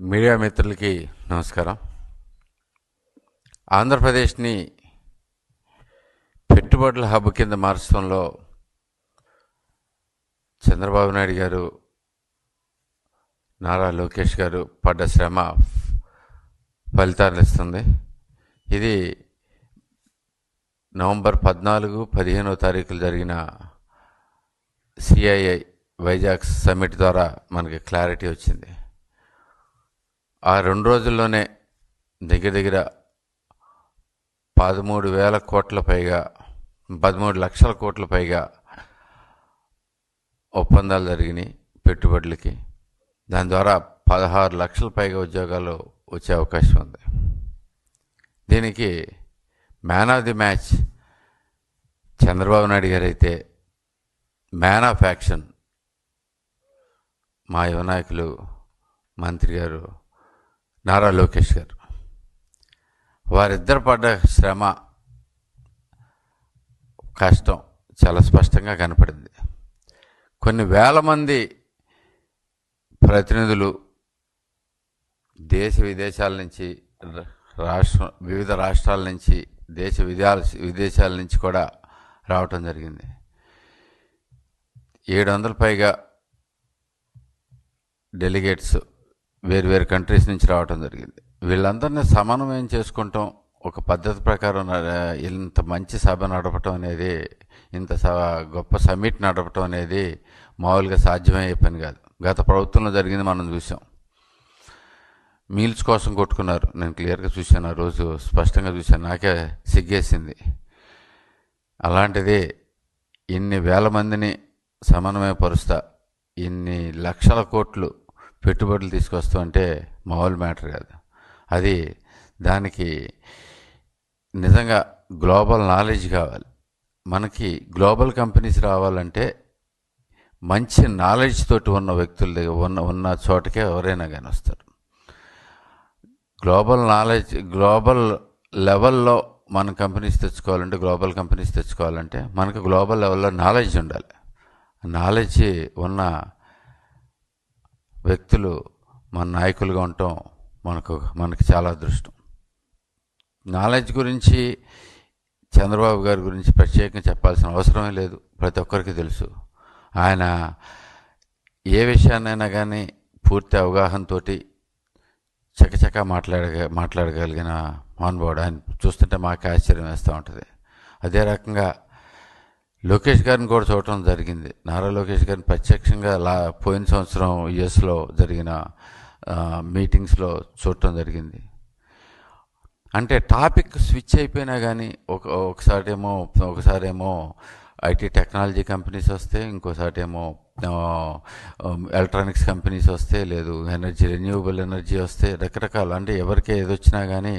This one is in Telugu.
మీడియా మిత్రులకి నమస్కారం. ఆంధ్రప్రదేశ్ని పెట్టుబడుల హబ్ కింద మార్చడంలో చంద్రబాబు నాయుడు గారు నారా లోకేష్ గారు పడ్డ శ్రమ ఫలితాలు ఇస్తుంది. ఇది నవంబర్ పద్నాలుగు పదిహేనో తారీఖులు జరిగిన సిఐఐ వైజాగ్ సమ్మిట్ ద్వారా మనకి క్లారిటీ వచ్చింది. ఆ రెండు రోజుల్లోనే దగ్గర దగ్గర పదమూడు వేల కోట్ల పైగా పదమూడు లక్షల కోట్ల పైగా ఒప్పందాలు జరిగినాయి పెట్టుబడులకి. దాని ద్వారా పదహారు లక్షల పైగా ఉద్యోగాలు వచ్చే అవకాశం ఉంది. దీనికి man of the match Chandrababu Naidu garu అయితే మ్యాన్ ఆఫ్ యాక్షన్ మా యువనాయకులు మంత్రి గారు నారా లోకేష్ గారు. వారిద్దరు పడ్డ శ్రమ కష్టం చాలా స్పష్టంగా కనపడింది. కొన్ని వేల మంది ప్రతినిధులు దేశ విదేశాల నుంచి రాష్ట్రం రాష్ట్ర వివిధ రాష్ట్రాల నుంచి దేశ విదేశాల విదేశాల నుంచి కూడా రావటం జరిగింది. ఏడు వందల పైగా డెలిగేట్స్ వేరు వేరు కంట్రీస్ నుంచి రావటం జరిగింది. వీళ్ళందరినీ సమన్వయం చేసుకుంటాం? ఒక పద్ధతి ప్రకారం ఇంత మంచి సభ నడపటం అనేది ఇంత గొప్ప సమ్మిట్ నడపటం అనేది మామూలుగా సాధ్యమయ్యే పని కాదు. గత ప్రభుత్వంలో జరిగింది మనం చూసాం మీల్స్ కోసం కొట్టుకున్నారు. నేను క్లియర్గా చూశాను. ఆ రోజు స్పష్టంగా చూశాను. నాకే సిగ్గేసింది. అలాంటిది ఇన్ని వేల మందిని సమన్వయపరుస్తా ఇన్ని లక్షల కోట్లు పెట్టుబడులు తీసుకొస్తూ అంటే మామూలు మ్యాటర్ కాదు. అది దానికి నిజంగా గ్లోబల్ నాలెడ్జ్ కావాలి. మనకి గ్లోబల్ కంపెనీస్ రావాలంటే మంచి నాలెడ్జ్ తోటి ఉన్న వ్యక్తుల దగ్గర ఉన్న ఉన్న చోటకే ఎవరైనా కానీ వస్తారు. గ్లోబల్ నాలెడ్జ్ గ్లోబల్ లెవెల్లో మన కంపెనీస్ తెచ్చుకోవాలంటే గ్లోబల్ కంపెనీస్ తెచ్చుకోవాలంటే మనకు గ్లోబల్ లెవెల్లో నాలెడ్జ్ ఉండాలి. నాలెడ్జ్ ఉన్న వ్యక్తులు మన నాయకులుగా ఉండటం మనకు మనకి చాలా అదృష్టం. నాలెడ్జ్ గురించి చంద్రబాబు గారి గురించి ప్రత్యేకంగా చెప్పాల్సిన అవసరమే లేదు. ప్రతి ఒక్కరికి తెలుసు. ఆయన ఏ విషయాన్నైనా కానీ పూర్తి అవగాహనతో చకచకా మాట్లాడగ మాట్లాడగలిగిన మహానుభావుడు. ఆయన చూస్తుంటే మాకు ఆశ్చర్యం వేస్తూ ఉంటుంది. అదే రకంగా లోకేష్ గారిని కూడా చూడటం జరిగింది. నారా లోకేష్ గారిని ప్రత్యక్షంగా లా పోయిన సంవత్సరం యుఎస్లో జరిగిన మీటింగ్స్లో చూడటం జరిగింది. అంటే టాపిక్ స్విచ్ అయిపోయినా కానీ ఒక ఒకసారి ఏమో ఒకసారి ఏమో ఐటీ టెక్నాలజీ కంపెనీస్ వస్తే ఇంకోసారి ఏమో ఎలక్ట్రానిక్స్ కంపెనీస్ వస్తే లేదు ఎనర్జీ రెన్యూవబుల్ ఎనర్జీ వస్తే రకరకాల అంటే ఎవరికి ఏది వచ్చినా కానీ